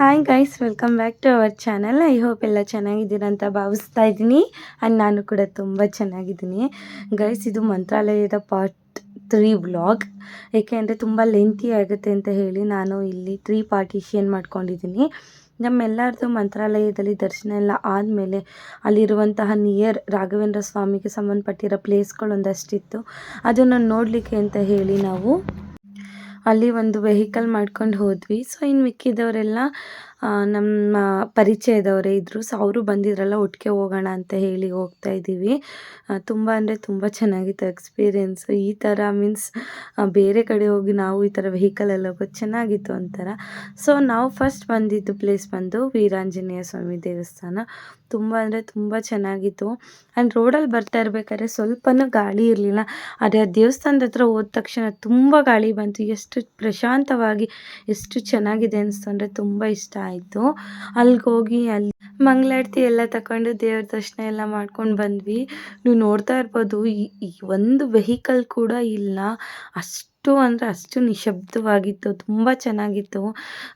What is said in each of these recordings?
Hi guys welcome back to our channel I hope ಎಲ್ಲ ಚೆನ್ನಾಗಿದ್ದೀರ ಅಂತ ಭಾವಿಸ್ತಾ ಇದ್ದೀನಿ. ಆ್ಯಂಡ್ ನಾನು ಕೂಡ ತುಂಬ ಚೆನ್ನಾಗಿದ್ದೀನಿ. ಗೈಸ್ ಇದು ಮಂತ್ರಾಲಯದ ಪಾರ್ಟ್ ತ್ರೀ ಬ್ಲಾಗ್ ಏಕೆ ಅಂದರೆ ತುಂಬ ಲೆಂತಿ ಆಗುತ್ತೆ ಅಂತ ಹೇಳಿ ನಾನು ಇಲ್ಲಿ ತ್ರೀ ಪಾರ್ಟಿಷಿಯನ್ ಮಾಡ್ಕೊಂಡಿದ್ದೀನಿ. ನಮ್ಮೆಲ್ಲರದು ಮಂತ್ರಾಲಯದಲ್ಲಿ ದರ್ಶನ ಎಲ್ಲ ಆದಮೇಲೆ ಅಲ್ಲಿರುವಂತಹ ನಿಯರ್ ರಾಘವೇಂದ್ರ ಸ್ವಾಮಿಗೆ ಸಂಬಂಧಪಟ್ಟಿರೋ ಪ್ಲೇಸ್ಗಳು ಒಂದಷ್ಟಿತ್ತು ಅದನ್ನು ನೋಡಲಿಕ್ಕೆ ಅಂತ ಹೇಳಿ ನಾವು ಅಲ್ಲಿ ಒಂದು ವೆಹಿಕಲ್ ಮಾಡ್ಕೊಂಡು ಹೋದ್ವಿ. ಸೊ ಇನ್ನು ಮಿಕ್ಕಿದವರೆಲ್ಲ ನಮ್ಮ ಪರಿಚಯದವರೇ ಇದ್ದರು ಸೊ ಅವರು ಬಂದಿದ್ರಲ್ಲ, ಒಟ್ಟಿಗೆ ಹೋಗೋಣ ಅಂತ ಹೇಳಿ ಹೋಗ್ತಾ ಇದ್ದೀವಿ. ತುಂಬ ಅಂದರೆ ತುಂಬ ಚೆನ್ನಾಗಿತ್ತು ಎಕ್ಸ್ಪೀರಿಯೆನ್ಸು ಈ ಥರ ಮೀನ್ಸ್ ಬೇರೆ ಕಡೆ ಹೋಗಿ ನಾವು ಈ ಥರ ವೆಹಿಕಲಲ್ಲಿ ಹೋಗೋದು ಚೆನ್ನಾಗಿತ್ತು ಒಂಥರ. ಸೊ ನಾವು ಫಸ್ಟ್ ಬಂದಿದ್ದು ಪ್ಲೇಸ್ ಬಂದು ವೀರಾಂಜನೇಯ ಸ್ವಾಮಿ ದೇವಸ್ಥಾನ. ತುಂಬ ಅಂದರೆ ತುಂಬ ಚೆನ್ನಾಗಿತ್ತು. ಆ್ಯಂಡ್ ರೋಡಲ್ಲಿ ಬರ್ತಾ ಇರಬೇಕಾದ್ರೆ ಸ್ವಲ್ಪನೂ ಗಾಳಿ ಇರಲಿಲ್ಲ. ಆದರೆ ಆ ದೇವಸ್ಥಾನದ ಹತ್ರ ಹೋದ ತಕ್ಷಣ ತುಂಬ ಗಾಳಿ ಬಂತು. ಎಷ್ಟು ಪ್ರಶಾಂತವಾಗಿ, ಎಷ್ಟು ಚೆನ್ನಾಗಿದೆ ಅನಿಸ್ತು. ಅಂದರೆ ತುಂಬ ಇಷ್ಟ ಆಯಿತು. ಅಲ್ಲಿಗೆ ಹೋಗಿ ಅಲ್ಲಿ ಮಂಗಳಾರತಿ ಎಲ್ಲ ತಗೊಂಡು ದೇವ್ರ ದರ್ಶನ ಎಲ್ಲ ಮಾಡ್ಕೊಂಡು ಬಂದ್ವಿ. ನೀವು ನೋಡ್ತಾ ಇರ್ಬೋದು, ಈ ಒಂದು ವೆಹಿಕಲ್ ಕೂಡ ಇಲ್ಲ. ಅಷ್ಟು ಅಂದರೆ ಅಷ್ಟು ನಿಶಬ್ದವಾಗಿತ್ತು, ತುಂಬ ಚೆನ್ನಾಗಿತ್ತು.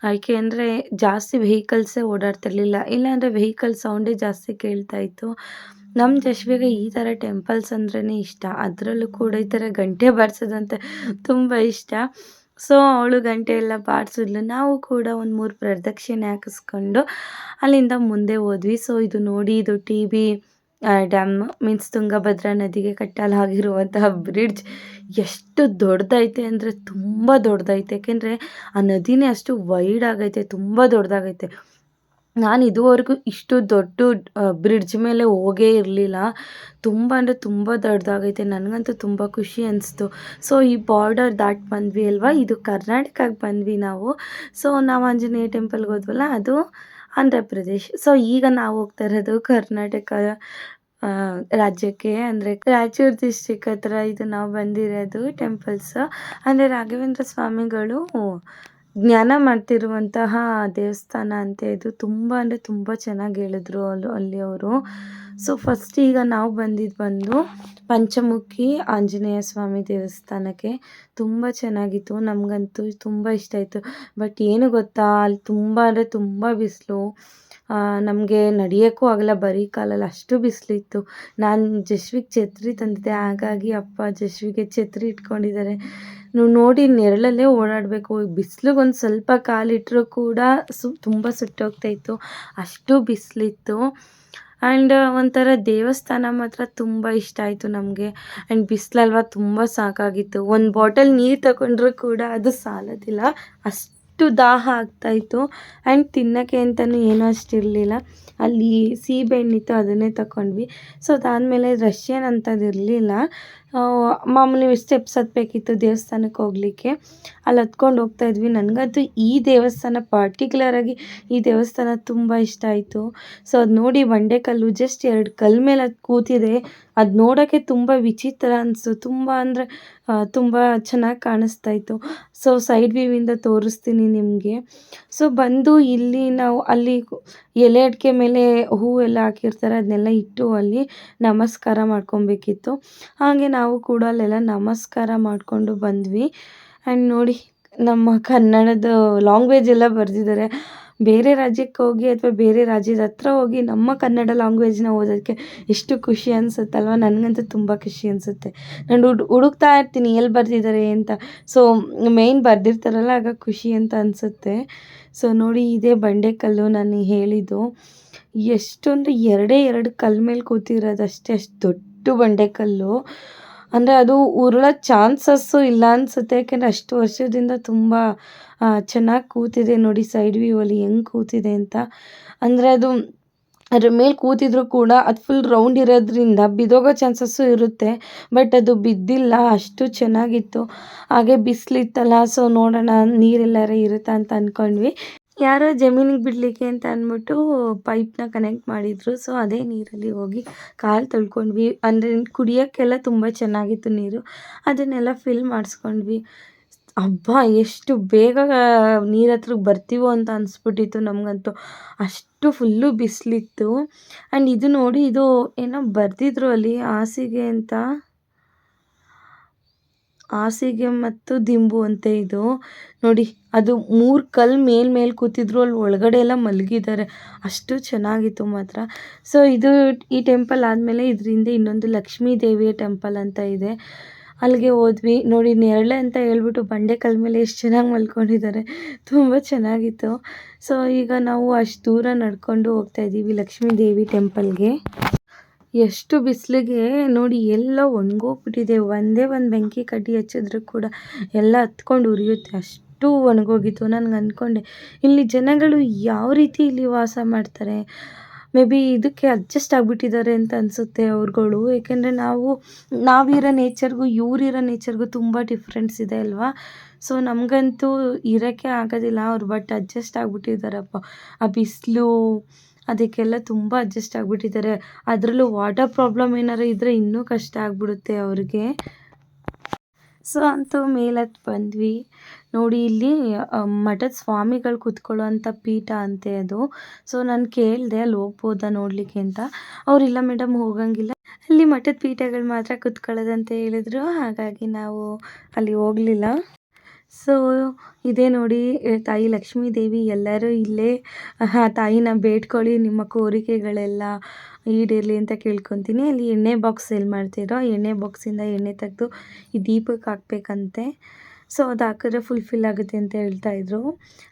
ಯಾಕೆ ಅಂದರೆ ಜಾಸ್ತಿ ವೆಹಿಕಲ್ಸೇ ಓಡಾಡ್ತಿರ್ಲಿಲ್ಲ. ಇಲ್ಲಾಂದರೆ ವೆಹಿಕಲ್ ಸೌಂಡೇ ಜಾಸ್ತಿ ಕೇಳ್ತಾ ಇತ್ತು. ನಮ್ಮ ಜಶ್ವಿಗೆ ಈ ಥರ ಟೆಂಪಲ್ಸ್ ಅಂದ್ರೇ ಇಷ್ಟ. ಅದರಲ್ಲೂ ಕೂಡ ಈ ಥರ ಗಂಟೆ ಬಾರಿಸೋದಂತೆ ತುಂಬ ಇಷ್ಟ. ಸೊ ಅವಳು ಗಂಟೆ ಎಲ್ಲ ಬಾಡಿಸಿದ್ಲು ನಾವು ಕೂಡ ಒಂದು ಮೂರು ಪ್ರದಕ್ಷಿಣೆ ಹಾಕಿಸ್ಕೊಂಡು ಅಲ್ಲಿಂದ ಮುಂದೆ ಹೋದ್ವಿ. ಸೊ ಇದು ನೋಡಿ ಇದು T B dam means Tungabhadra ನದಿಗೆ ಕಟ್ಟಲಾಗಿರುವಂತಹ ಬ್ರಿಡ್ಜ್ ಎಷ್ಟು ದೊಡ್ಡದೈತೆ ಅಂದರೆ ತುಂಬ ದೊಡ್ಡದೈತೆ. ಯಾಕೆಂದರೆ ಆ ನದಿನೇ ಅಷ್ಟು ವೈಡ್ ಆಗೈತೆ, ತುಂಬ ದೊಡ್ಡದಾಗೈತೆ. ನಾನು ಇದುವರೆಗೂ ಇಷ್ಟು ದೊಡ್ಡ ಬ್ರಿಡ್ಜ್ ಮೇಲೆ ಹೋಗೇ ಇರಲಿಲ್ಲ. ತುಂಬ ಅಂದರೆ ತುಂಬ ದೊಡ್ಡದಾಗೈತೆ. ನನಗಂತೂ ತುಂಬ ಖುಷಿ ಅನಿಸ್ತು. ಸೊ ಈ ಬಾರ್ಡರ್ ದಾಟ್ ಬಂದ್ವಿ ಅಲ್ವಾ? ಇದು ಕರ್ನಾಟಕಕ್ಕೆ ಬಂದ್ವಿ ನಾವು. ಸೊ ನಾವು ಆಂಜನೇಯ ಟೆಂಪಲ್ಗೆ ಹೋದ್ವಲ್ಲ, ಅದು ಆಂಧ್ರ ಪ್ರದೇಶ್. ಸೊ ಈಗ ನಾವು ಹೋಗ್ತಾ ಇರೋದು ಕರ್ನಾಟಕ ರಾಜ್ಯಕ್ಕೆ. ಅಂದರೆ ರಾಯಚೂರು ಡಿಸ್ಟಿಕ್ ಹತ್ರ ಇದು ನಾವು ಬಂದಿರೋದು ಟೆಂಪಲ್ಸ್ ಅಂದರೆ ರಾಘವೇಂದ್ರ ಸ್ವಾಮಿಗಳು ಜ್ಞಾನ ಮಾಡ್ತಿರುವಂತಹ ದೇವಸ್ಥಾನ ಅಂತ ಇದು ತುಂಬ ಅಂದರೆ ತುಂಬ ಚೆನ್ನಾಗಿ ಹೇಳಿದ್ರು ಅಲ್ಲಿ ಅಲ್ಲಿ ಅವರು. ಸೊ ಫಸ್ಟ್ ಈಗ ನಾವು ಬಂದಿದ್ದು ಬಂದು ಪಂಚಮುಖಿ ಆಂಜನೇಯ ಸ್ವಾಮಿ ದೇವಸ್ಥಾನಕ್ಕೆ ತುಂಬ ಚೆನ್ನಾಗಿತ್ತು. ನಮಗಂತೂ ತುಂಬ ಇಷ್ಟ ಆಯಿತು. ಬಟ್ ಏನು ಗೊತ್ತಾ, ಅಲ್ಲಿ ತುಂಬ ಅಂದರೆ ತುಂಬ ಬಿಸಿಲು. ನಮಗೆ ನಡೆಯೋಕ್ಕೂ ಆಗಲ್ಲ, ಬರೀ ಕಾಲಲ್ಲಿ ಅಷ್ಟು ಬಿಸಿಲಿತ್ತು ನಾನು ಜಶ್ವಿಗೆ ಛತ್ರಿ ತಂದಿದ್ದೆ, ಹಾಗಾಗಿ ಅಪ್ಪ ಜಶ್ವಿಗೆ ಛತ್ರಿ ಇಟ್ಕೊಂಡಿದ್ದಾರೆ. ನೀವು ನೋಡಿ ನೆರಳಲ್ಲೇ ಓಡಾಡಬೇಕು. ಬಿಸ್ಲಿಗೆ ಒಂದು ಸ್ವಲ್ಪ ಕಾಲಿಟ್ಟರೂ ಕೂಡ ಸು, ತುಂಬ ಸುಟ್ಟೋಗ್ತಾಯಿತ್ತು ಅಷ್ಟು ಬಿಸಿಲಿತ್ತು. ಆ್ಯಂಡ್ ಒಂಥರ ದೇವಸ್ಥಾನ ಮಾತ್ರ ತುಂಬ ಇಷ್ಟ ಆಯಿತು ನಮಗೆ. ಆ್ಯಂಡ್ ಬಿಸಿಲಲ್ವ ತುಂಬ ಸಾಕಾಗಿತ್ತು. ಒಂದು ಬಾಟಲ್ ನೀರು ತಗೊಂಡ್ರೂ ಕೂಡ ಅದು ಸಾಲೋದಿಲ್ಲ. ಅಷ್ಟು ದಾಹ ಆಗ್ತಾಯಿತ್ತು ಆ್ಯಂಡ್ ತಿನ್ನೋಕ್ಕೆ ಅಂತಲೂ ಏನೂ ಅಷ್ಟಿರಲಿಲ್ಲ. ಅಲ್ಲಿ ಸೀಬೆಹಣ್ಣಿತ್ತು, ಅದನ್ನೇ ತಗೊಂಡ್ವಿ ಸೊ ಅದಾದಮೇಲೆ ರಷ್ಯನ್ ಅಂಥದ್ದು ಇರಲಿಲ್ಲ ಮಾಮೂಲಿ ಸ್ಟೆಪ್ಸ್ ಹತ್ತಬೇಕಿತ್ತು ದೇವಸ್ಥಾನಕ್ಕೆ ಹೋಗಲಿಕ್ಕೆ. ಅಲ್ಲಿ ಹತ್ಕೊಂಡು ಹೋಗ್ತಾ ಇದ್ವಿ. ನನಗಂತೂ ಈ ದೇವಸ್ಥಾನ ಪರ್ಟಿಕ್ಯುಲರಾಗಿ ಈ ದೇವಸ್ಥಾನ ತುಂಬ ಇಷ್ಟ ಆಯಿತು. ಸೊ ಅದು ನೋಡಿ ಬಂಡೆಕಲ್ಲು ಜಸ್ಟ್ ಎರಡು ಕಲ್ಲು ಮೇಲೆ ಅದು ಕೂತಿದೆ. ಅದು ನೋಡೋಕ್ಕೆ ತುಂಬ ವಿಚಿತ್ರ ಅನಿಸ್ತು ತುಂಬ ಅಂದರೆ ತುಂಬ ಚೆನ್ನಾಗಿ ಕಾಣಿಸ್ತಾ ಇತ್ತು. ಸೊ ಸೈಡ್ ವ್ಯೂವಿಂದ ತೋರಿಸ್ತೀನಿ ನಿಮಗೆ. ಸೊ ಬಂದು ಇಲ್ಲಿ ನಾವು ಅಲ್ಲಿ ಎಲೆ ಅಡಿಕೆ ಮೇಲೆ ಹೂವೆಲ್ಲ ಹಾಕಿರ್ತಾರೆ, ಅದನ್ನೆಲ್ಲ ಇಟ್ಟು ಅಲ್ಲಿ ನಮಸ್ಕಾರ ಮಾಡ್ಕೊಬೇಕಿತ್ತು. ಹಾಗೆ ನಾವು ಕೂಡ ಅಲ್ಲೆಲ್ಲ ನಮಸ್ಕಾರ ಮಾಡಿಕೊಂಡು ಬಂದ್ವಿ. ಆ್ಯಂಡ್ ನೋಡಿ, ನಮ್ಮ ಕನ್ನಡದ ಲಾಂಗ್ವೇಜ್ ಎಲ್ಲ ಬರೆದಿದ್ದಾರೆ. ಬೇರೆ ರಾಜ್ಯಕ್ಕೆ ಹೋಗಿ ಅಥವಾ ಬೇರೆ ರಾಜ್ಯದ ಹತ್ರ ಹೋಗಿ ನಮ್ಮ ಕನ್ನಡ ಲ್ಯಾಂಗ್ವೇಜ್ನ ಓದೋದಕ್ಕೆ ಎಷ್ಟು ಖುಷಿ ಅನಿಸುತ್ತಲ್ವ? ನನಗಂತೂ ತುಂಬ ಖುಷಿ ಅನಿಸುತ್ತೆ. ನಾನು ಹುಡ್ ಹುಡುಕ್ತಾ ಇರ್ತೀನಿ ಎಲ್ಲಿ ಬರೆದಿದ್ದಾರೆ ಅಂತ. ಸೊ ಮೇಯ್ನ್ ಬರೆದಿರ್ತಾರಲ್ಲ, ಆಗ ಖುಷಿ ಅಂತ ಅನಿಸುತ್ತೆ. ಸೊ ನೋಡಿ, ಇದೇ ಬಂಡೆಕಲ್ಲು ನಾನು ಹೇಳಿದ್ದು. ಎಷ್ಟು ಎರಡೇ ಎರಡು ಕಲ್ಲು ಮೇಲೆ ಕೂತಿರೋದು ಅಷ್ಟೇ, ಅಷ್ಟು ದೊಡ್ಡ ಬಂಡೆಕಲ್ಲು. ಅಂದರೆ ಅದು ಉರುಳೋ ಚಾನ್ಸಸ್ಸು ಇಲ್ಲ ಅನಿಸುತ್ತೆ, ಯಾಕೆಂದರೆ ಅಷ್ಟು ವರ್ಷದಿಂದ ತುಂಬ ಚೆನ್ನಾಗಿ ಕೂತಿದೆ ನೋಡಿ ಸೈಡ್ ವ್ಯೂ ಅಲ್ಲಿ ಹೆಂಗೆ ಕೂತಿದೆ ಅಂತ. ಅಂದರೆ ಅದು ಅದ್ರ ಮೇಲೆ ಕೂತಿದ್ರು ಕೂಡ ಅದು ಫುಲ್ ರೌಂಡ್ ಇರೋದ್ರಿಂದ ಬಿದ್ದೋಗೋ ಚಾನ್ಸಸ್ಸು ಇರುತ್ತೆ ಬಟ್ ಅದು ಬಿದ್ದಿಲ್ಲ, ಅಷ್ಟು ಚೆನ್ನಾಗಿತ್ತು. ಹಾಗೆ ಬಿಸಿಲಿತ್ತಲ್ಲ ಸೊ ನೋಡೋಣ ನೀರೆಲ್ಲರ ಇರುತ್ತಾ ಅಂತ ಅಂದ್ಕೊಂಡ್ವಿ ಯಾರೋ ಜಮೀನಿಗೆ ಬಿಡಲಿಕ್ಕೆ ಅಂತ ಅಂದ್ಬಿಟ್ಟು ಪೈಪ್ನ ಕನೆಕ್ಟ್ ಮಾಡಿದರು ಸೊ ಅದೇ ನೀರಲ್ಲಿ ಹೋಗಿ ಕಾಲು ತೊಳ್ಕೊಂಡ್ವಿ. ಅಂದರೆ ಕುಡಿಯೋಕ್ಕೆಲ್ಲ ತುಂಬ ಚೆನ್ನಾಗಿತ್ತು ನೀರು, ಅದನ್ನೆಲ್ಲ ಫಿಲ್ ಮಾಡಿಸ್ಕೊಂಡ್ವಿ. ಹಬ್ಬ ಎಷ್ಟು ಬೇಗ ನೀರ ಹತ್ರಕ್ಕೆ ಬರ್ತೀವೋ ಅಂತ ಅನಿಸ್ಬಿಟ್ಟಿತ್ತು ನಮಗಂತೂ. ಅಷ್ಟು ಫುಲ್ಲು ಬಿಸಿಲಿತ್ತು. ಆ್ಯಂಡ್ ಇದು ನೋಡಿ, ಇದು ಏನೋ ಬರೆದಿದ್ರು ಅಲ್ಲಿ, ಹಾಸಿಗೆ ಅಂತ. ಹಾಸಿಗೆ ಮತ್ತು ದಿಂಬು ಅಂತ ಇದು. ನೋಡಿ, ಅದು ಮೂರು ಕಲ್ಲು ಮೇಲ್ ಮೇಲೆ ಕೂತಿದ್ರು, ಅಲ್ಲಿ ಒಳಗಡೆ ಎಲ್ಲ ಮಲಗಿದ್ದಾರೆ. ಅಷ್ಟು ಚೆನ್ನಾಗಿತ್ತು ಮಾತ್ರ. ಸೊ ಇದು ಈ ಟೆಂಪಲ್ ಆದಮೇಲೆ ಇದರಿಂದ ಇನ್ನೊಂದು ಲಕ್ಷ್ಮೀ ದೇವಿಯ ಟೆಂಪಲ್ ಅಂತ ಇದೆ. ಅಲ್ಲಿಗೆ ಹೋದ್ವಿ. ನೋಡಿ, ನೆರಳೆ ಅಂತ ಹೇಳ್ಬಿಟ್ಟು ಬಂಡೆ ಕಲ್ ಮೇಲೆ ಎಷ್ಟು ಚೆನ್ನಾಗಿ ಮಲ್ಕೊಂಡಿದ್ದಾರೆ. ತುಂಬ ಚೆನ್ನಾಗಿತ್ತು. ಸೊ ಈಗ ನಾವು ಅಷ್ಟು ದೂರ ನಡ್ಕೊಂಡು ಹೋಗ್ತಾ ಇದ್ದೀವಿ ಲಕ್ಷ್ಮೀ ದೇವಿ ಟೆಂಪಲ್ಗೆ. ಎಷ್ಟು ಬಿಸಿಲಿಗೆ ನೋಡಿ, ಎಲ್ಲ ಒಣಗೋಗ್ಬಿಟ್ಟಿದೆ. ಒಂದೇ ಒಂದು ಬೆಂಕಿ ಕಡ್ಡಿ ಹಚ್ಚಿದ್ರು ಕೂಡ ಎಲ್ಲ ಹತ್ಕೊಂಡು ಉರಿಯುತ್ತೆ. ಅಷ್ಟು ಒಣಗೋಗಿತ್ತು. ನನಗೆ ಅಂದ್ಕೊಂಡೆ ಇಲ್ಲಿ ಜನಗಳು ಯಾವ ರೀತಿ ಇಲ್ಲಿ ವಾಸ ಮಾಡ್ತಾರೆ? ಮೇ ಬಿ ಇದಕ್ಕೆ ಅಡ್ಜಸ್ಟ್ ಆಗಿಬಿಟ್ಟಿದ್ದಾರೆ ಅಂತ ಅನಿಸುತ್ತೆ ಅವ್ರುಗಳು. ಏಕೆಂದರೆ ನಾವು, ನಾವಿರೋ ನೇಚರ್ಗೂ ಇವರಿರೋ ನೇಚರ್ಗೂ ತುಂಬ ಡಿಫ್ರೆನ್ಸ್ ಇದೆ ಅಲ್ವಾ? ಸೊ ನಮಗಂತೂ ಇರೋಕ್ಕೆ ಆಗೋದಿಲ್ಲ ಅವ್ರು ಬಟ್ ಅಡ್ಜಸ್ಟ್ ಆಗಿಬಿಟ್ಟಿದ್ದಾರಪ್ಪ. ಆ ಬಿಸಿಲು, ಅದಕ್ಕೆಲ್ಲ ತುಂಬ ಅಡ್ಜಸ್ಟ್ ಆಗಿಬಿಟ್ಟಿದ್ದಾರೆ. ಅದರಲ್ಲೂ ವಾಟರ್ ಪ್ರಾಬ್ಲಮ್ ಏನಾರು ಇದ್ದರೆ ಇನ್ನೂ ಕಷ್ಟ ಆಗಿಬಿಡುತ್ತೆ ಅವ್ರಿಗೆ. ಸೊ ಅಂತೂ ಮೇಲತ್ತು ಬಂದ್ವಿ. ನೋಡಿ, ಇಲ್ಲಿ ಮಠದ ಸ್ವಾಮಿಗಳು ಕೂತ್ಕೊಳ್ಳೋ ಅಂಥ ಪೀಠ ಅಂತೆ ಅದು. ಸೊ ನಾನು ಕೇಳಿದೆ ಅಲ್ಲಿ ಹೋಗ್ಬೋದಾ ನೋಡಲಿಕ್ಕೆ ಅಂತ. ಅವರಿಲ್ಲ ಮೇಡಮ್ ಹೋಗಂಗಿಲ್ಲ. ಅಲ್ಲಿ ಮಠದ ಪೀಠಗಳು ಮಾತ್ರ ಕೂತ್ಕೊಳ್ಳೋದಂತ ಹೇಳಿದ್ರು. ಹಾಗಾಗಿ ನಾವು ಅಲ್ಲಿ ಹೋಗಲಿಲ್ಲ. ಸೊ, ಇದೇ ನೋಡಿ ತಾಯಿ ಲಕ್ಷ್ಮೀ ದೇವಿ ಎಲ್ಲರೂ ಇಲ್ಲೇ ತಾಯಿನ ಬೇಡ್ಕೊಳ್ಳಿ, ನಿಮ್ಮ ಕೋರಿಕೆಗಳೆಲ್ಲ. ಈಡೇರಲಿ ಅಂತ ಕೇಳ್ಕೊತೀನಿ. ಅಲ್ಲಿ ಎಣ್ಣೆ ಬಾಕ್ಸ್ ಸೇಲ್ ಮಾಡ್ತಿರೋ ಆ ಎಣ್ಣೆ ಬಾಕ್ಸಿಂದ ಎಣ್ಣೆ ತೆಗೆದು ಈ ದೀಪಕ್ಕೆ ಹಾಕ್ಬೇಕಂತೆ. ಸೊ ಅದು ಹಾಕಿದ್ರೆ ಫುಲ್ಫಿಲ್ ಆಗುತ್ತೆ ಅಂತ ಹೇಳ್ತಾ ಇದ್ರು.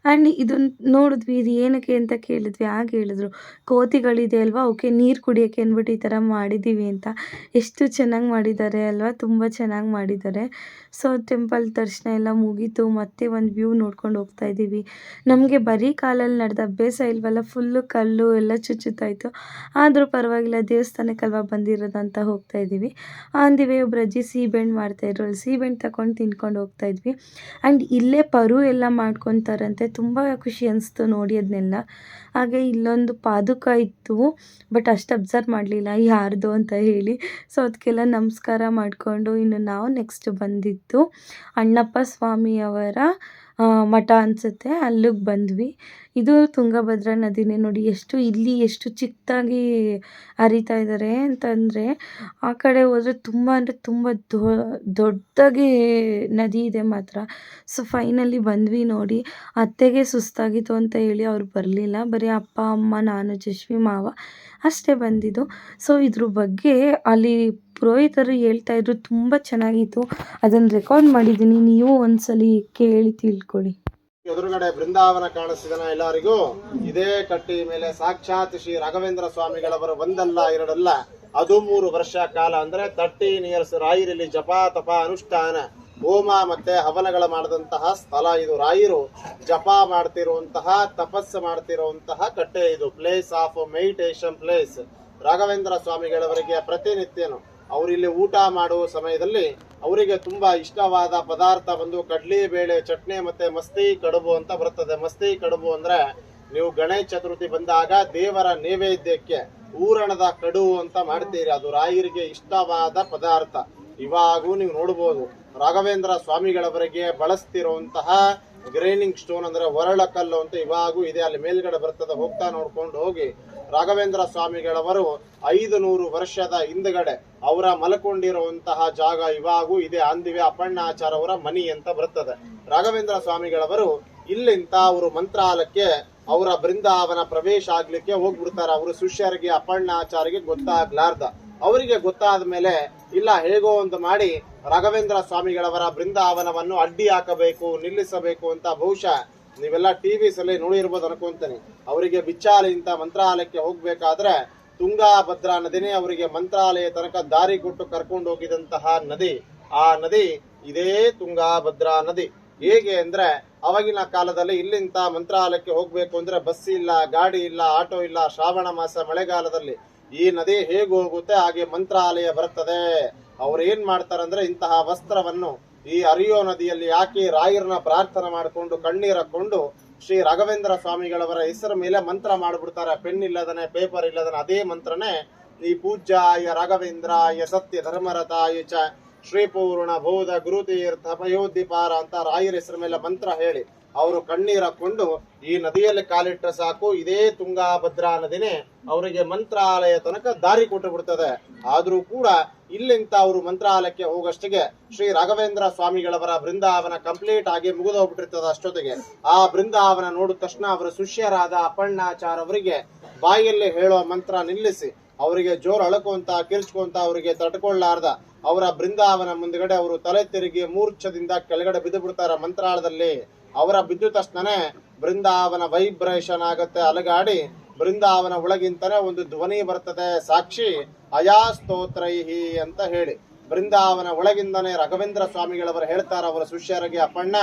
ಆ್ಯಂಡ್ ಇದನ್ನ ನೋಡಿದ್ವಿ, ಇದು ಏನಕ್ಕೆ ಅಂತ ಕೇಳಿದ್ವಿ, ಆಗ ಹೇಳಿದ್ರು, ಕೋತಿಗಳಿದೆ ಅಲ್ವಾ ಅವಕ್ಕೆ ನೀರು ಕುಡಿಯೋಕ್ಕೆ ಅಂದ್ಬಿಟ್ಟು ಈ ಥರ ಮಾಡಿದ್ದೀವಿ ಅಂತ. ಎಷ್ಟು ಚೆನ್ನಾಗಿ ಮಾಡಿದ್ದಾರೆ ಅಲ್ವಾ, ತುಂಬ ಚೆನ್ನಾಗಿ ಮಾಡಿದ್ದಾರೆ. ಸೊ ಟೆಂಪಲ್ ದರ್ಶನ ಎಲ್ಲ ಮುಗೀತು, ಮತ್ತೆ ಒಂದು ವ್ಯೂ ನೋಡ್ಕೊಂಡು ಹೋಗ್ತಾ ಇದ್ದೀವಿ. ನಮಗೆ ಬರೀ ಕಾಲಲ್ಲಿ ನಡೆದ ಅಭ್ಯಾಸ ಇಲ್ವಲ್ಲ ಫುಲ್ಲು ಕಲ್ಲು ಎಲ್ಲ ಚುಚ್ಚುತ್ತಾಯಿತು. ಆದರೂ ಪರವಾಗಿಲ್ಲ ದೇವಸ್ಥಾನಕ್ಕಲ್ವಾ ಅಲ್ವಾ ಅಂತ ಹೋಗ್ತಾ ಇದ್ದೀವಿ. ಆ ದಿ ವೇ ಒಬ್ರು ಅಜ್ಜಿ ಸೀಬೆಣ್ಣು ಮಾಡ್ತಾಯಿದ್ರು ಅಲ್ಲಿ ಸೀಬೆಣ್ಣು ತಗೊಂಡು ತಿನ್ಕೊಂಡು ಹೋಗ್ತಾ ಇದ್ವಿ. ಆ್ಯಂಡ್ ಇಲ್ಲೇ ಪರು ಎಲ್ಲ ಮಾಡ್ಕೊತಾರಂತೆ. ತುಂಬ ಖುಷಿ ಅನಿಸ್ತು ನೋಡಿ ಅದನ್ನೆಲ್ಲ ಹಾಗೆ ಇಲ್ಲೊಂದು ಪಾದುಕ ಇತ್ತು ಬಟ್ ಅಷ್ಟು ಅಬ್ಸರ್ವ್ ಮಾಡಲಿಲ್ಲ. ಯಾರ್ದು ಅಂತ ಹೇಳಿ. ಸೊ ಅದಕ್ಕೆಲ್ಲ ನಮಸ್ಕಾರ ಮಾಡಿಕೊಂಡು ಇನ್ನು ನಾವು ನೆಕ್ಸ್ಟ್ ಬಂದಿದ್ದು ಅಣ್ಣಪ್ಪ ಸ್ವಾಮಿಯವರ ಮಠ ಅನಿಸುತ್ತೆ. ಅಲ್ಲಿಗೆ ಬಂದ್ವಿ. ಇದು ತುಂಗಭದ್ರಾ ನದಿನೇ ನೋಡಿ ಎಷ್ಟು ಇಲ್ಲಿ ಎಷ್ಟು ಚಿಕ್ಕದಾಗಿ ಹರಿತಾ ಇದ್ದಾರೆ ಅಂತಂದರೆ ಆ ಕಡೆ ಹೋದರೆ ತುಂಬ ಅಂದರೆ ತುಂಬ ದೊಡ್ಡದಾಗಿ ನದಿ ಇದೆ ಮಾತ್ರ. ಸೊ ಫೈನಲಿ ಬಂದ್ವಿ ನೋಡಿ. ಅತ್ತೆಗೆ ಸುಸ್ತಾಗಿತ್ತು ಅಂತ ಹೇಳಿ ಅವ್ರು ಬರಲಿಲ್ಲ. ಬರೀ ಅಪ್ಪ, ಅಮ್ಮ, ನಾನು ಜಶ್ವಿ ಮಾವ ಅಷ್ಟೇ ಬಂದಿದ್ದು. ಸೊ ಇದ್ರ ಬಗ್ಗೆ ಅಲ್ಲಿ ಪುರೋಹಿತರು ಹೇಳ್ತಾ ಇದ್ರು, ತುಂಬ ಚೆನ್ನಾಗಿತ್ತು. ಅದನ್ನು ರೆಕಾರ್ಡ್ ಮಾಡಿದ್ದೀನಿ ನೀವು ಒಂದ್ಸಲಿ ಕೇಳಿ ತಿಳ್ಕೊಳ್ಳಿ. ಎದುರುಗಡೆ ಬೃಂದಾವನ ಕಾಣಿಸಿದನ ಎಲ್ಲರಿಗೂ. ಇದೇ ಕಟ್ಟಿ ಮೇಲೆ ಸಾಕ್ಷಾತ್ ಶ್ರೀ ರಾಘವೇಂದ್ರ ಸ್ವಾಮಿಗಳವರು ಒಂದಲ್ಲ ಎರಡಲ್ಲ. ಅದು ಮೂರು ವರ್ಷ ಕಾಲ ಅಂದ್ರೆ ತರ್ಟೀನ್ ಇಯರ್ಸ್ ರಾಯರಲ್ಲಿ ಜಪ, ತಪ, ಅನುಷ್ಠಾನ, ಹೋಮ ಮತ್ತೆ ಹವನಗಳ ಮಾಡಿದಂತಹ ಸ್ಥಳ ಇದು. ರಾಯರು ಜಪ ಮಾಡ್ತಿರುವಂತಹ, ತಪಸ್ಸು ಮಾಡ್ತಿರುವಂತಹ ಕಟ್ಟೆ ಇದು. Place of meditation place Raghavendra ಸ್ವಾಮಿಗಳವರಿಗೆ ಪ್ರತಿನಿತ್ಯನು ಅವರಿಲ್ಲಿ ಊಟ ಮಾಡುವ ಸಮಯದಲ್ಲಿ ಅವರಿಗೆ ತುಂಬಾ ಇಷ್ಟವಾದ ಪದಾರ್ಥ ಬಂದು ಕಡ್ಲಿ, ಬೇಳೆ, ಚಟ್ನಿ ಮತ್ತೆ ಮಸ್ತಿ ಕಡುಬು ಅಂತ ಬರ್ತದೆ. ಮಸ್ತಿ ಕಡುಬು ಅಂದ್ರೆ ನೀವು ಗಣೇಶ ಚತುರ್ಥಿ ಬಂದಾಗ ದೇವರ ನೈವೇದ್ಯಕ್ಕೆ ಊರಣದ ಕಡುಬು ಅಂತ ಮಾಡ್ತೀರಿ. ಅದು ರಾಯರಿಗೆ ಇಷ್ಟವಾದ ಪದಾರ್ಥ. ಇವಾಗೂ ನೀವು ನೋಡಬಹುದು ರಾಘವೇಂದ್ರ ಸ್ವಾಮಿಗಳವರಿಗೆ ಬಳಸ್ತಿರುವಂತಹ ಗ್ರೈನಿಂಗ್ ಸ್ಟೋನ್ ಅಂದ್ರೆ ಒರಳ ಕಲ್ಲು ಅಂತ ಇವಾಗೂ ಇದೆ. ಅಲ್ಲಿ ಮೇಲ್ಗಡೆ ಬರ್ತದೆ. ಹೋಗ್ತಾ ನೋಡ್ಕೊಂಡು ಹೋಗಿ ರಾಘವೇಂದ್ರ ಸ್ವಾಮಿಗಳವರು ಐದು ನೂರು ವರ್ಷದ ಹಿಂದ್ಗಡೆ ಅವರ ಮಲ್ಕೊಂಡಿರುವಂತಹ ಜಾಗ ಇವಾಗೂ ಇದೆ. ಅಂದಿವೆ ಅಪ್ಪಣ್ಣಾಚಾರ ಅವರ ಮನಿ ಅಂತ ಬರ್ತದೆ ರಾಘವೇಂದ್ರ ಸ್ವಾಮಿಗಳವರು ಇಲ್ಲಿಂದ ಅವರು ಮಂತ್ರಾಲಯಕ್ಕೆ, ಅವರ ಬೃಂದಾವನ ಪ್ರವೇಶ ಆಗ್ಲಿಕ್ಕೆ ಹೋಗ್ಬಿಡ್ತಾರೆ. ಅವರು ಶಿಷ್ಯರಿಗೆ, ಅಪ್ಪಣ್ಣಾಚಾರಿಗೆ ಗೊತ್ತಾಗ್ಲಾರ್ದ. ಅವರಿಗೆ ಗೊತ್ತಾದ ಮೇಲೆ, ಇಲ್ಲ, ಹೇಗೋ ಒಂದು ಮಾಡಿ ರಾಘವೇಂದ್ರ ಸ್ವಾಮಿಗಳವರ ಬೃಂದಾವನವನ್ನು ಅಡ್ಡಿ ಹಾಕಬೇಕು, ನಿಲ್ಲಿಸಬೇಕು ಅಂತ ಬಹುಶಃ ನೀವೆಲ್ಲ ಟಿವಿಸ್ ಅಲ್ಲಿ ನೋಡಿರ್ಬೋದು ಅನ್ಕೊಂತೀನಿ ಅವರಿಗೆ ಬಿಚ್ಚಾಲಿಂದ ಮಂತ್ರಾಲಯಕ್ಕೆ ಹೋಗ್ಬೇಕಾದ್ರೆ ತುಂಗಾಭದ್ರಾ ನದಿನೇ ಅವರಿಗೆ ಮಂತ್ರಾಲಯ ತನಕ ದಾರಿ ಕೊಟ್ಟು ಕರ್ಕೊಂಡು ಹೋಗಿದಂತಹ ನದಿ. ಆ ನದಿ ಇದೇ ತುಂಗಾಭದ್ರಾ ನದಿ. ಹೇಗೆ ಅಂದ್ರೆ ಅವಾಗಿನ ಕಾಲದಲ್ಲಿ ಇಲ್ಲಿಂದ ಮಂತ್ರಾಲಯಕ್ಕೆ ಹೋಗ್ಬೇಕು ಅಂದ್ರೆ ಬಸ್ ಇಲ್ಲ, ಗಾಡಿ ಇಲ್ಲ, ಆಟೋ ಇಲ್ಲ, ಶ್ರಾವಣ ಮಾಸ ಮಳೆಗಾಲದಲ್ಲಿ ಈ ನದಿ ಹೇಗೆ ಹೋಗುತ್ತೆ ಹಾಗೆ ಮಂತ್ರಾಲಯ ಬರ್ತದೆ ಅವ್ರು ಏನ್ ಮಾಡ್ತಾರಂದ್ರೆ ಇಂತಹ ವಸ್ತ್ರವನ್ನು ಈ ಅರಿಯೋ ನದಿಯಲ್ಲಿ ಹಾಕಿ ರಾಯರನ್ನ ಪ್ರಾರ್ಥನೆ ಮಾಡಿಕೊಂಡು ಕಣ್ಣೀರಕೊಂಡು ಶ್ರೀ ರಾಘವೇಂದ್ರ ಸ್ವಾಮಿಗಳವರ ಹೆಸರ ಮೇಲೆ ಮಂತ್ರ ಮಾಡಿಬಿಡ್ತಾರೆ. ಪೆನ್ ಇಲ್ಲದನೆ, ಪೇಪರ್ ಇಲ್ಲದನೆ, ಅದೇ ಮಂತ್ರನೇ ಈ ಪೂಜ್ಯಾಯ ರಾಘವೇಂದ್ರಾಯ ಸತ್ಯ ಧರ್ಮರತಾಯ ಚ ಶ್ರೀಪೂರ್ಣ ಬೋಧ ಗುರುತೀರ್ಥ ಪಯೋದ್ದಿಪಾರ ಅಂತ ರಾಯರ ಹೆಸರ ಮೇಲೆ ಮಂತ್ರ ಹೇಳಿ. ಅವರು ಕಣ್ಣೀರು ಹಾಕೊಂಡು, ಈ ನದಿಯಲ್ಲಿ ಕಾಲಿಟ್ಟರೆ ಸಾಕು, ಇದೇ ತುಂಗಾಭದ್ರಾ ನದಿನೇ ಅವರಿಗೆ ಮಂತ್ರಾಲಯ ತನಕ ದಾರಿ ಕೊಟ್ಟು ಬಿಡ್ತದೆ ಆದ್ರೂ ಕೂಡ ಇಲ್ಲಿಂತ ಅವರು ಮಂತ್ರಾಲಯಕ್ಕೆ ಹೋಗಷ್ಟಿಗೆ ಶ್ರೀ ರಾಘವೇಂದ್ರ ಸ್ವಾಮಿಗಳವರ ಬೃಂದಾವನ ಕಂಪ್ಲೀಟ್ ಆಗಿ ಮುಗಿದೋಗ್ಬಿಟ್ಟಿರ್ತದೆ ಅಷ್ಟೊತ್ತಿಗೆ. ಆ ಬೃಂದಾವನ ನೋಡಿದ ತಕ್ಷಣ ಅವರ ಶಿಷ್ಯರಾದ ಅಪ್ಪಣ್ಣಾಚಾರ್ ಅವರಿಗೆ ಬಾಯಲ್ಲಿ ಹೇಳೋ ಮಂತ್ರ ನಿಲ್ಲಿಸಿ, ಅವರಿಗೆ ಜೋರು ಅಳಕುವಂತ ಕಿರ್ಚ್ಕೊಂತ ಅವರಿಗೆ ತಡ್ಕೊಳ್ಳಾರ್ದ. ಅವರ ಬೃಂದಾವನ ಮುಂದ್ಗಡೆ ಅವರು ತಲೆ ತಿರುಗಿ ಮೂರ್ಛದಿಂದ ಕೆಳಗಡೆ ಬಿದ್ದು ಬಿಡ್ತಾರ ಮಂತ್ರಾಳದಲ್ಲಿ ಅವರ ಬಿದ್ದು ತಕ್ಷಣನೇ ಬೃಂದಾವನ ವೈಬ್ರೇಷನ್ ಆಗುತ್ತೆ. ಅಲಗಾಡಿ ಬೃಂದಾವನ ಒಳಗಿಂತನೇ ಒಂದು ಧ್ವನಿ ಬರ್ತದೆ. ಸಾಕ್ಷಿ ಅಯಾ ಸ್ತೋತ್ರೈಹಿ ಅಂತ ಹೇಳಿ. ಬೃಂದಾವನ ಒಳಗಿಂದನೇ ರಘವೇಂದ್ರ ಸ್ವಾಮಿಗಳವರು ಹೇಳ್ತಾರ, ಅವರ ಶಿಷ್ಯರಿಗೆ, ಅಪ್ಪಣ್ಣ,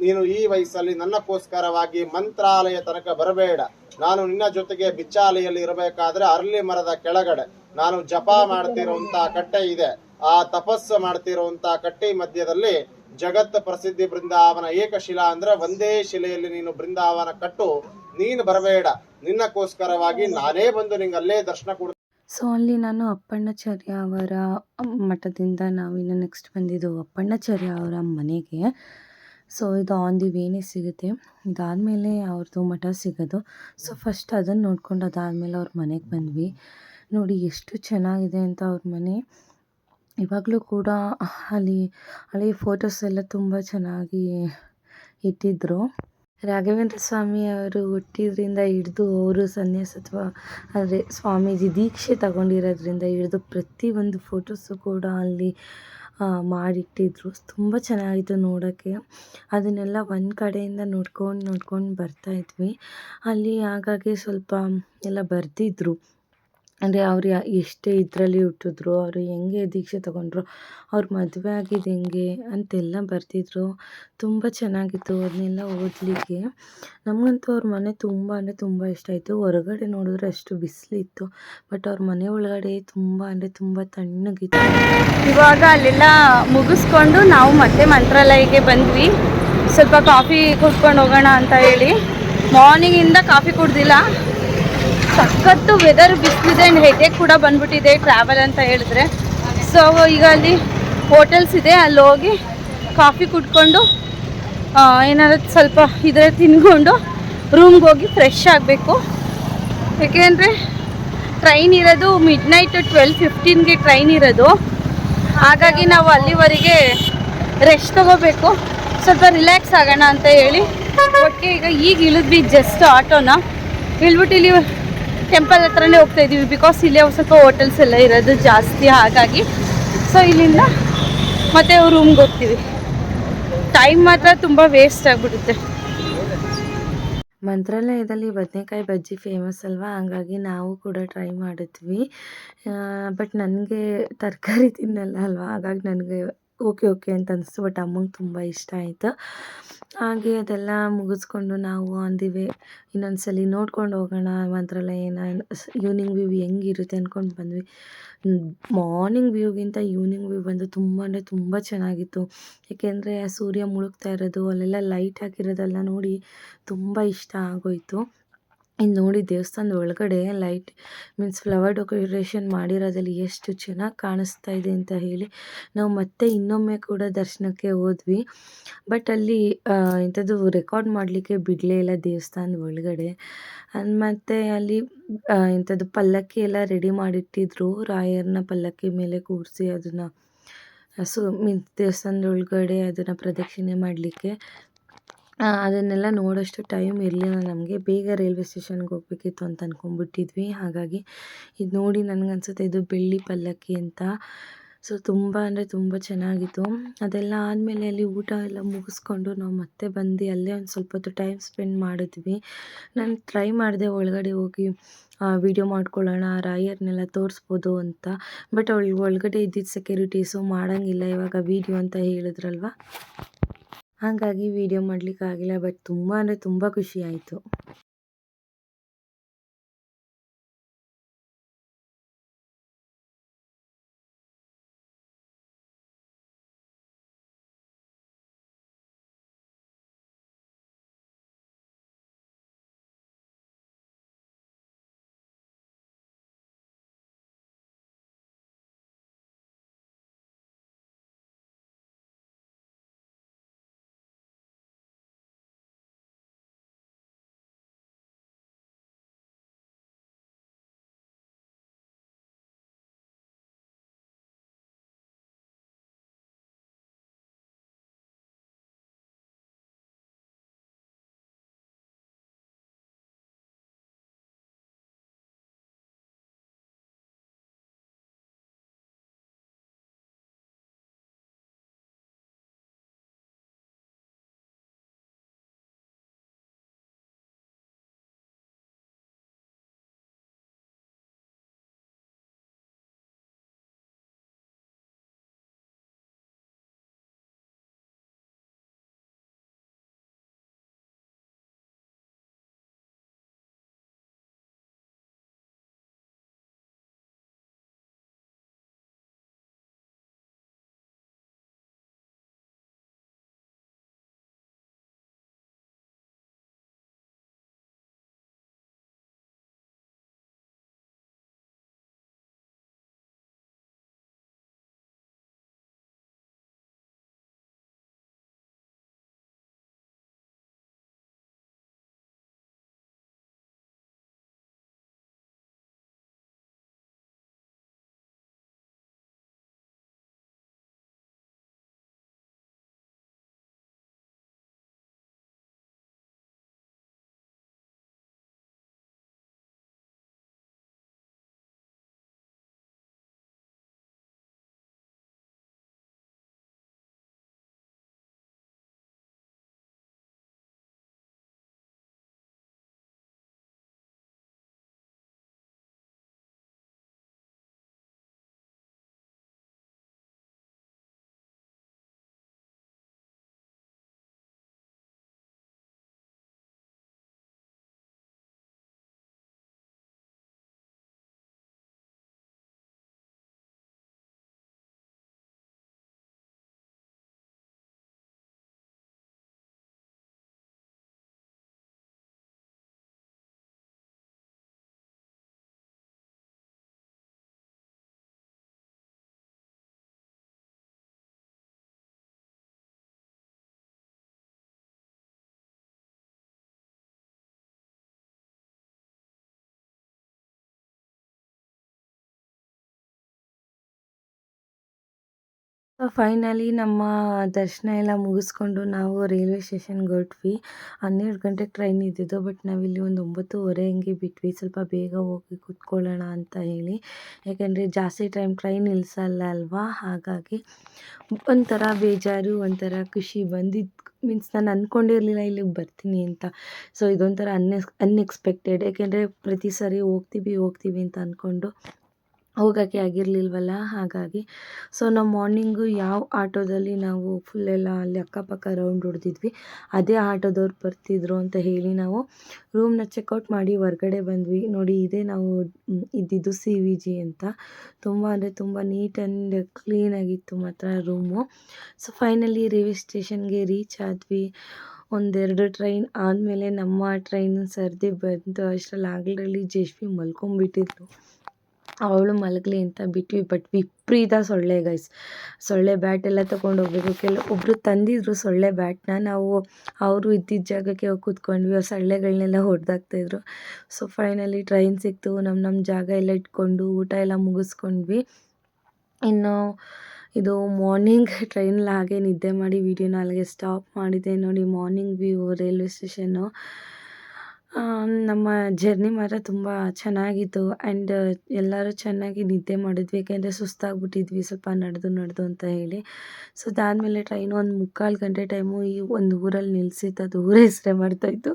ನೀನು ಈ ವಯಸ್ಸಲ್ಲಿ ನನ್ನಕ್ಕೋಸ್ಕರವಾಗಿ ಮಂತ್ರಾಲಯ ತನಕ ಬರಬೇಡ. ನಾನು ನಿನ್ನ ಜೊತೆಗೆ ಬಿಚ್ಚಾಲೆಯಲ್ಲಿ ಇರಬೇಕಾದ್ರೆ ಅರಳಿ ಮರದ ಕೆಳಗಡೆ. ನಾನು ಜಪ ಮಾಡ್ತಿರುವಂತ ಕಟ್ಟೆ ಇದೆ. ಆ ತಪಸ್ಸು ಮಾಡ್ತಿರುವಂತ ಕಟ್ಟೆ ಮಧ್ಯದಲ್ಲಿ ಜಗತ್ ಪ್ರಸಿದ್ಧಿ ಬೃಂದಾವನ ಏಕಶಿಲಾ ಅಂದ್ರೆ ಒಂದೇ ಶಿಲೆಯಲ್ಲಿ ನೀನು ಬೃಂದಾವನ ಕಟ್ಟು, ನೀನು ಬರಬೇಡ. ನಿನ್ನಕ್ಕೋಸ್ಕರವಾಗಿ ನಾನೇ ಬಂದು ನಿಂಗೆ ಅಲ್ಲೇ ದರ್ಶನ ಕೊಡ್ತೀನಿ ಸೊ ಅಲ್ಲಿ ನಾನು ಅಪ್ಪಣ್ಣಾಚಾರ್ಯ ಅವರ ಮಠದಿಂದ ನಾವು ಇನ್ನು ನೆಕ್ಸ್ಟ್ ಬಂದಿದ್ದು ಅಪ್ಪಣ್ಣಾಚಾರ್ಯ ಅವರ ಮನೆಗೆ. ಸೊ ಇದು ಆನ್ ದಿ ವೇನೇ ಸಿಗುತ್ತೆ. ಇದಾದಮೇಲೆ ಅವ್ರದ್ದು ಮಠ ಸಿಗೋದು. ಸೊ ಫಸ್ಟ್ ಅದನ್ನು ನೋಡ್ಕೊಂಡು ಅದಾದಮೇಲೆ ಅವ್ರ ಮನೆಗೆ ಬಂದ್ವಿ. ನೋಡಿ, ಎಷ್ಟು ಚೆನ್ನಾಗಿದೆ ಅಂತ ಅವ್ರ ಮನೆ. ಇವಾಗಲೂ ಕೂಡ ಅಲ್ಲಿ ಅಲ್ಲಿ ಫೋಟೋಸ್ ಎಲ್ಲ ತುಂಬ ಚೆನ್ನಾಗಿ ಇಟ್ಟಿದ್ದರು ರಾಘವೇಂದ್ರ ಸ್ವಾಮಿ ಅವರು ಹುಟ್ಟಿದ್ರಿಂದ ಹಿಡ್ದು ಅವರು ಸನ್ಯಾಸತ್ವ ಅಂದರೆ ಸ್ವಾಮೀಜಿ ದೀಕ್ಷೆ ತಗೊಂಡಿರೋದ್ರಿಂದ ಹಿಡ್ದು ಪ್ರತಿಯೊಂದು ಫೋಟೋಸು ಕೂಡ ಅಲ್ಲಿ ಮಾಡಿಟ್ಟಿದ್ರು. ತುಂಬ ಚೆನ್ನಾಗಿತ್ತು ನೋಡೋಕ್ಕೆ. ಅದನ್ನೆಲ್ಲ ಒಂದು ಕಡೆಯಿಂದ ನೋಡ್ಕೊಂಡು ನೋಡ್ಕೊಂಡು ಬರ್ತಾಯಿದ್ವಿ ಅಲ್ಲಿ ಹಾಗಾಗಿ ಸ್ವಲ್ಪ ಎಲ್ಲ ಬರೆದಿದ್ರು. ಅಂದರೆ ಅವ್ರು ಯಾ, ಎಷ್ಟೇ ಇದರಲ್ಲಿ ಹುಟ್ಟಿದ್ರು, ಅವರು ಹೆಂಗೆ ದೀಕ್ಷೆ ತಗೊಂಡ್ರು, ಅವ್ರ ಮದುವೆ ಆಗಿದ್ದು ಹೆಂಗೆ ಅಂತೆಲ್ಲ ಬರ್ತಿದ್ರು ತುಂಬ ಚೆನ್ನಾಗಿತ್ತು ಅದನ್ನೆಲ್ಲ ಓದಲಿಕ್ಕೆ. ನಮಗಂತೂ ಅವ್ರ ಮನೆ ತುಂಬ ಅಂದರೆ ತುಂಬ ಇಷ್ಟ ಆಯಿತು. ಹೊರಗಡೆ ನೋಡಿದ್ರೆ ಅಷ್ಟು ಬಿಸಿಲಿತ್ತು. ಬಟ್ ಅವ್ರ ಮನೆ ಒಳಗಡೆ ತುಂಬ ಅಂದರೆ ತುಂಬ ತಣ್ಣಗಿತ್ತು. ಇವಾಗ ಅಲ್ಲೆಲ್ಲ ಮುಗಿಸ್ಕೊಂಡು ನಾವು ಮತ್ತೆ ಮಂತ್ರಾಲಯಕ್ಕೆ ಬಂದ್ವಿ. ಸ್ವಲ್ಪ ಕಾಫಿ ಕುಡ್ಕೊಂಡು ಹೋಗೋಣ ಅಂತ ಹೇಳಿ. ಮಾರ್ನಿಂಗಿಂದ ಕಾಫಿ ಕುಡ್ದಿಲ್ಲ. ಸಖತ್ತು ವೆದರ್ ಬಿಸಿಲಿದೆ ಆ್ಯಂಡ್ ಹೆಡೇಕ್ ಕೂಡ ಬಂದ್ಬಿಟ್ಟಿದೆ ಟ್ರಾವೆಲ್ ಅಂತ ಹೇಳಿದ್ರೆ. ಸೊ ಈಗ ಅಲ್ಲಿ ಹೋಟೆಲ್ಸ್ ಇದೆ, ಅಲ್ಲಿ ಹೋಗಿ ಕಾಫಿ ಕುಡ್ಕೊಂಡು ಏನಾದ್ರು ಸ್ವಲ್ಪ ಇದ್ರೆ ತಿನ್ಕೊಂಡು ರೂಮ್ಗೆ ಹೋಗಿ ಫ್ರೆಶ್ ಆಗಬೇಕು. ಏಕೆಂದರೆ ಟ್ರೈನ್ ಇರೋದು ಮಿಡ್ ನೈಟ್ ಟ್ವೆಲ್ ಫಿಫ್ಟೀನ್ಗೆ ಟ್ರೈನ್ ಇರೋದು. ಹಾಗಾಗಿ ನಾವು ಅಲ್ಲಿವರೆಗೆ ರೆಸ್ಟ್ ತಗೋಬೇಕು. ಸ್ವಲ್ಪ ರಿಲ್ಯಾಕ್ಸ್ ಆಗೋಣ ಅಂತ ಹೇಳಿ. ಓಕೆ ಈಗ ಈಗ ಇಳಿದ್ವಿ ಜಸ್ಟ್ ಆಟೋನ ಇಳ್ಬಿಟ್ಟು ಇಲ್ಲಿ ಟೆಂಪಲ್ ಹತ್ರನೇ ಹೋಗ್ತಾ ಇದ್ದೀವಿ ಬಿಕಾಸ್ ಇಲ್ಲಿ ಒಂದು ಸ್ವಲ್ಪ ಹೋಟೆಲ್ಸ್ ಎಲ್ಲ ಇರೋದು ಜಾಸ್ತಿ, ಹಾಗಾಗಿ. ಸೊ ಇಲ್ಲಿಂದ ಮತ್ತೆ ರೂಮ್ಗೆ ಹೋಗ್ತೀವಿ. ಟೈಮ್ ಮಾತ್ರ ತುಂಬ ವೇಸ್ಟ್ ಆಗಿಬಿಡುತ್ತೆ. ಮಂತ್ರಾಲಯದಲ್ಲಿ ಬದನೆಕಾಯಿ ಬಜ್ಜಿ ಫೇಮಸ್ ಅಲ್ವಾ? ಹಂಗಾಗಿ ನಾವು ಕೂಡ ಟ್ರೈ ಮಾಡಿದ್ವಿ. ಬಟ್ ನನಗೆ ತರಕಾರಿ ತಿನ್ನಲ್ಲ ಅಲ್ವಾ? ಹಾಗಾಗಿ ನನಗೆ ಓಕೆ ಓಕೆ ಅಂತ ಅನಿಸ್ತು ಬಟ್ ಅಮ್ಮಂಗೆ ತುಂಬ ಇಷ್ಟ ಆಯಿತು. ಹಾಗೆ ಅದೆಲ್ಲ ಮುಗಿಸ್ಕೊಂಡು ನಾವು ಆನ್ ದಿ ವೇ ಇನ್ನೊಂದು ಸಲ ನೋಡ್ಕೊಂಡು ಹೋಗೋಣ ಮಂತ್ರಾಲಯನ ಈವ್ನಿಂಗ್ ವ್ಯೂ ಹೆಂಗಿರುತ್ತೆ ಅಂದ್ಕೊಂಡು ಬಂದ್ವಿ. ಮಾರ್ನಿಂಗ್ ವ್ಯೂಗಿಂತ ಈವ್ನಿಂಗ್ ವ್ಯೂ ಬಂದು ತುಂಬ ಅಂದರೆ ತುಂಬ ಚೆನ್ನಾಗಿತ್ತು. ಏಕೆಂದರೆ ಸೂರ್ಯ ಮುಳುಗ್ತಾ ಇರೋದು, ಅಲ್ಲೆಲ್ಲ ಲೈಟ್ ಹಾಕಿರೋದೆಲ್ಲ ನೋಡಿ ತುಂಬ ಇಷ್ಟ ಆಗೋಯಿತು. ಇನ್ನು ನೋಡಿ ದೇವಸ್ಥಾನದ ಒಳಗಡೆ ಲೈಟ್ ಮೀನ್ಸ್ ಫ್ಲವರ್ ಡೆಕೋರೇಷನ್ ಮಾಡಿರೋದಲ್ಲಿ ಎಷ್ಟು ಚೆನ್ನಾಗಿ ಕಾಣಿಸ್ತಾ ಇದೆ ಅಂತ ಹೇಳಿ ನಾವು ಮತ್ತೆ ಇನ್ನೊಮ್ಮೆ ಕೂಡ ದರ್ಶನಕ್ಕೆ ಹೋದ್ವಿ. ಬಟ್ ಅಲ್ಲಿ ಇಂಥದ್ದು ರೆಕಾರ್ಡ್ ಮಾಡಲಿಕ್ಕೆ ಬಿಡಲೇ ಇಲ್ಲ ದೇವಸ್ಥಾನದ ಒಳಗಡೆ. ಮತ್ತು ಅಲ್ಲಿ ಇಂಥದ್ದು ಪಲ್ಲಕ್ಕಿ ಎಲ್ಲ ರೆಡಿ ಮಾಡಿಟ್ಟಿದ್ರು. ರಾಯರನ್ನ ಪಲ್ಲಕ್ಕಿ ಮೇಲೆ ಕೂರಿಸಿ ಅದನ್ನು ಸೊ ಮೀನ್ಸ್ ದೇವಸ್ಥಾನದ ಒಳಗಡೆ ಅದನ್ನು ಪ್ರದಕ್ಷಿಣೆ ಮಾಡಲಿಕ್ಕೆ. ಅದನ್ನೆಲ್ಲ ನೋಡೋಷ್ಟು ಟೈಮ್ ಇರಲಿಲ್ಲ ನಮಗೆ. ಬೇಗ ರೈಲ್ವೆ ಸ್ಟೇಷನ್ಗೆ ಹೋಗ್ಬೇಕಿತ್ತು ಅಂತ ಅಂದ್ಕೊಂಡ್ಬಿಟ್ಟಿದ್ವಿ ಹಾಗಾಗಿ ಇದು ನೋಡಿ ನನಗನ್ಸುತ್ತೆ ಇದು ಬೆಳ್ಳಿ ಪಲ್ಲಕ್ಕಿ ಅಂತ. ಸೊ ತುಂಬ ಅಂದರೆ ತುಂಬ ಚೆನ್ನಾಗಿತ್ತು. ಅದೆಲ್ಲ ಆದಮೇಲೆ ಅಲ್ಲಿ ಊಟ ಎಲ್ಲ ಮುಗಿಸ್ಕೊಂಡು ನಾವು ಮತ್ತೆ ಬಂದು ಅಲ್ಲೇ ಒಂದು ಸ್ವಲ್ಪ ಹೊತ್ತು ಟೈಮ್ ಸ್ಪೆಂಡ್ ಮಾಡಿದ್ವಿ. ನಾನು ಟ್ರೈ ಮಾಡಿದೆ ಒಳಗಡೆ ಹೋಗಿ ವಿಡಿಯೋ ಮಾಡ್ಕೊಳ್ಳೋಣ, ರಾಯರ್ನೆಲ್ಲ ತೋರಿಸ್ಬೋದು ಅಂತ. ಬಟ್ ಅವಳು ಒಳಗಡೆ ಇದ್ದಿದ್ದ ಸೆಕ್ಯೂರಿಟೀಸು ಮಾಡೋಂಗಿಲ್ಲ ಇವಾಗ ವೀಡಿಯೋ ಅಂತ ಹೇಳಿದ್ರಲ್ವ? ಹಾಗಾಗಿ ವೀಡಿಯೋ ಮಾಡಲಿಕ್ಕಾಗಿಲ್ಲ ಬಟ್ ತುಂಬ ಅಂದರೆ ತುಂಬ ಖುಷಿ ಆಯಿತು. ಫೈನಲಿ ನಮ್ಮ ದರ್ಶನ ಎಲ್ಲ ಮುಗಿಸ್ಕೊಂಡು ನಾವು ರೈಲ್ವೆ ಸ್ಟೇಷನ್ಗೆ ಹೊರಟ್ವಿ. ಹನ್ನೆರಡು ಗಂಟೆಗೆ ಟ್ರೈನ್ ಇದ್ದಿದ್ದು ಬಟ್ ನಾವಿಲ್ಲಿ ಒಂದು ಒಂಬತ್ತುವರೆ ಹಂಗೆ ಬಿಟ್ವಿ. ಸ್ವಲ್ಪ ಬೇಗ ಹೋಗಿ ಕೂತ್ಕೊಳ್ಳೋಣ ಅಂತ ಹೇಳಿ. ಯಾಕೆಂದರೆ ಜಾಸ್ತಿ ಟೈಮ್ ಟ್ರೈನ್ ನಿಲ್ಲಿಸಲ್ಲ ಅಲ್ವಾ? ಹಾಗಾಗಿ ಒಂಥರ ಬೇಜಾರು, ಒಂಥರ ಖುಷಿ ಬಂದಿದ್ದು ಮೀನ್ಸ್ ನಾನು ಅಂದ್ಕೊಂಡಿರಲಿಲ್ಲ ಇಲ್ಲಿಗೆ ಬರ್ತೀನಿ ಅಂತ. ಸೊ ಇದೊಂಥರ ಅನ್ಎಕ್ಸ್ ಅನ್ಎಕ್ಸ್ಪೆಕ್ಟೆಡ್ ಯಾಕೆಂದರೆ ಪ್ರತಿ ಸಾರಿ ಹೋಗ್ತೀವಿ ಹೋಗ್ತೀವಿ ಅಂತ ಅಂದ್ಕೊಂಡು ಹೋಗೋಕ್ಕೆ ಆಗಿರಲಿಲ್ವಲ್ಲ? ಹಾಗಾಗಿ ಸೊ ನಾವು ಮಾರ್ನಿಂಗು ಯಾವ ಆಟೋದಲ್ಲಿ ನಾವು ಫುಲ್ಲೆಲ್ಲ ಅಲ್ಲಿ ಅಕ್ಕಪಕ್ಕ ರೌಂಡ್ ಹೊಡೆದಿದ್ವಿ, ಅದೇ ಆಟೋದವ್ರು ಬರ್ತಿದ್ರು ಅಂತ ಹೇಳಿ ನಾವು ರೂಮ್ನ ಚೆಕ್ಔಟ್ ಮಾಡಿ ಹೊರ್ಗಡೆ ಬಂದ್ವಿ. ನೋಡಿ ಇದೇ ನಾವು ಇದ್ದಿದ್ದು ಸಿ ವಿ ಜಿ ಅಂತ. ತುಂಬ ಅಂದರೆ ತುಂಬ ನೀಟ್ ಆ್ಯಂಡ್ ಕ್ಲೀನಾಗಿತ್ತು ಮಾತ್ರ ರೂಮು ಸೊ ಫೈನಲಿ ರೈಲ್ವೆ ಸ್ಟೇಷನ್ಗೆ ರೀಚ್ ಆದ್ವಿ. ಒಂದೆರಡು ಟ್ರೈನ್ ಆದಮೇಲೆ ನಮ್ಮ ಟ್ರೈನ್ ಸರ್ದಿ ಬಂತು ಅಷ್ಟರಲ್ಲಿ ಆಗಲೇ ಜಶ್ವಿ ಮಲ್ಕೊಂಬಿಟ್ಟಿದ್ಲು ಅವಳು ಮಲಗಲಿ ಅಂತ ಬಿಟ್ವಿ ಬಟ್ ವಿಪರೀತ ಸೊಳ್ಳೆ ಗೈಸ್ ಸೊಳ್ಳೆ ಬ್ಯಾಟ್ ಎಲ್ಲ ತೊಗೊಂಡು ಹೋಗ್ಬೇಕು ಕೆಲ ಒಬ್ಬರು ತಂದಿದ್ರು ಸೊಳ್ಳೆ ಬ್ಯಾಟ್ನ ನಾವು ಅವರು ಇದ್ದಿದ್ದ ಜಾಗಕ್ಕೆ ಹೋಗಿ ಕೂತ್ಕೊಂಡ್ವಿ. ಅವ್ರು ಸೊಳ್ಳೆಗಳನ್ನೆಲ್ಲ ಹೊಡೆದಾಕ್ತಾಯಿದ್ರು ಸೊ ಫೈನಲಿ ಟ್ರೈನ್ ಸಿಕ್ತು. ನಮ್ಮ ನಮ್ಮ ಜಾಗ ಎಲ್ಲ ಇಟ್ಕೊಂಡು ಊಟ ಎಲ್ಲ ಮುಗಿಸ್ಕೊಂಡ್ವಿ. ಇನ್ನು ಇದು ಮಾರ್ನಿಂಗ್ ಟ್ರೈನಲ್ಲಿ ಹಾಗೆ ನಿದ್ದೆ ಮಾಡಿ ವೀಡಿಯೋನ ಅಲ್ಲಿಗೆ ಸ್ಟಾಪ್ ಮಾಡಿದೆ. ನೋಡಿ ಮಾರ್ನಿಂಗ್ ವ್ಯೂ ರೈಲ್ವೆ ಸ್ಟೇಷನ್ನು ನಮ್ಮ ಜರ್ನಿ ಮಾತ್ರ ತುಂಬ ಚೆನ್ನಾಗಿತ್ತು. ಆ್ಯಂಡ್ ಎಲ್ಲರೂ ಚೆನ್ನಾಗಿ ನಿದ್ದೆ ಮಾಡಿದ್ವಿ. ಯಾಕೆಂದರೆ ಸುಸ್ತಾಗ್ಬಿಟ್ಟಿದ್ವಿ. ಸ್ವಲ್ಪ ನಡೆದು ನಡೆದು ಅಂತ ಹೇಳಿ. ಸೊ ಅದಾದಮೇಲೆ ಟ್ರೈನ್ ಒಂದು ಮುಕ್ಕಾಲು ಗಂಟೆ ಟೈಮು ಈ ಒಂದು ಊರಲ್ಲಿ ನಿಲ್ಲಿಸಿತ್ತು ಅದು ಊರ ಹೆಸರೇ ಮಾಡ್ತಾಯಿತ್ತು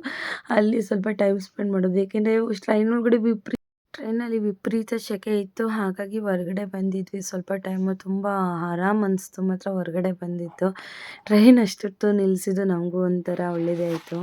ಅಲ್ಲಿ ಸ್ವಲ್ಪ ಟೈಮ್ ಸ್ಪೆಂಡ್ ಮಾಡೋದು ಏಕೆಂದರೆ ಟ್ರೈನ್ ಒಳಗಡೆ ವಿಪ್ರೀ ಟ್ರೈನಲ್ಲಿ ವಿಪರೀತ ಸೆಕೆ ಇತ್ತು. ಹಾಗಾಗಿ ಹೊರಗಡೆ ಬಂದಿದ್ವಿ. ಸ್ವಲ್ಪ ಟೈಮು ತುಂಬ ಆರಾಮ್ ಅನಿಸ್ತು. ಮಾತ್ರ ಹೊರಗಡೆ ಬಂದಿತ್ತು ಟ್ರೈನ್ ಅಷ್ಟೊತ್ತು. ನಿಲ್ಲಿಸಿದ್ದು ನಮಗೂ ಒಂಥರ ಒಳ್ಳೆಯದೇ ಆಯಿತು.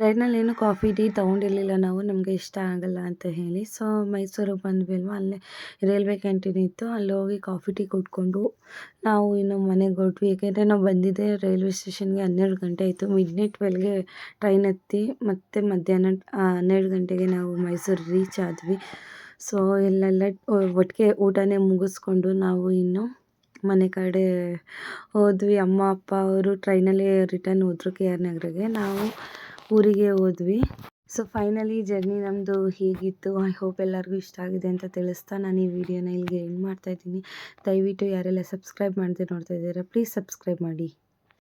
ಟ್ರೈನಲ್ಲಿ ಏನು ಕಾಫಿ, ಟೀ ತೊಗೊಂಡಿರಲಿಲ್ಲ ನಾವು, ನಮಗೆ ಇಷ್ಟ ಆಗಲ್ಲ ಅಂತ ಹೇಳಿ. ಸೊ ಮೈಸೂರಿಗೆ ಬಂದ್ವಿ ಅಲ್ವಾ ಅಲ್ಲೇ ರೈಲ್ವೆ ಕ್ಯಾಂಟೀನ್ ಇತ್ತು, ಅಲ್ಲಿ ಹೋಗಿ ಕಾಫಿ, ಟೀ ಕುಡ್ಕೊಂಡು ನಾವು ಇನ್ನು ಮನೆಗೆ ಹೊರಟ್ವಿ. ಏಕೆಂದರೆ ನಾವು ಬಂದಿದ್ದೆ ರೈಲ್ವೆ ಸ್ಟೇಷನ್ಗೆ ಹನ್ನೆರಡು ಗಂಟೆ ಆಯಿತು. ಮಿಡ್ ನೈಟ್ ಟ್ವೆಲ್ಗೆ ಟ್ರೈನ್ ಹತ್ತಿ ಮತ್ತೆ ಮಧ್ಯಾಹ್ನ ಹನ್ನೆರಡು ಗಂಟೆಗೆ ನಾವು ಮೈಸೂರು ರೀಚ್ ಆದ್ವಿ. ಸೊ ಇಲ್ಲೆಲ್ಲ ಒಟ್ಟಿಗೆ ಊಟನೇ ಮುಗಿಸ್ಕೊಂಡು ನಾವು ಇನ್ನು ಮನೆ ಕಡೆ ಹೋದ್ವಿ. ಅಮ್ಮ, ಅಪ್ಪ ಅವರು ಟ್ರೈನಲ್ಲೇ ರಿಟರ್ನ್ ಹೋದ್ರು ಕೆ ಆರ್ ನಗರಿಗೆ. ನಾವು ಊರಿಗೆ ಹೋದ್ವಿ. ಸೊ ಫೈನಲಿ ಜರ್ನಿ ನಮ್ಮದು ಹೇಗಿತ್ತು. ಐ ಹೋಪ್ ಎಲ್ಲರಿಗೂ ಇಷ್ಟ ಆಗಿದೆ ಅಂತ ತಿಳಿಸ್ತಾ ನಾನು ಈ ವಿಡಿಯೋನ ಇಲ್ಲಿಗೆ ಎಂಡ್ ಮಾಡ್ತಾಯಿದ್ದೀನಿ ದಯವಿಟ್ಟು ಯಾರೆಲ್ಲ ಸಬ್ಸ್ಕ್ರೈಬ್ ಮಾಡದೆ ನೋಡ್ತಾ ಇದ್ದೀರಾ ಪ್ಲೀಸ್ ಸಬ್ಸ್ಕ್ರೈಬ್ ಮಾಡಿ.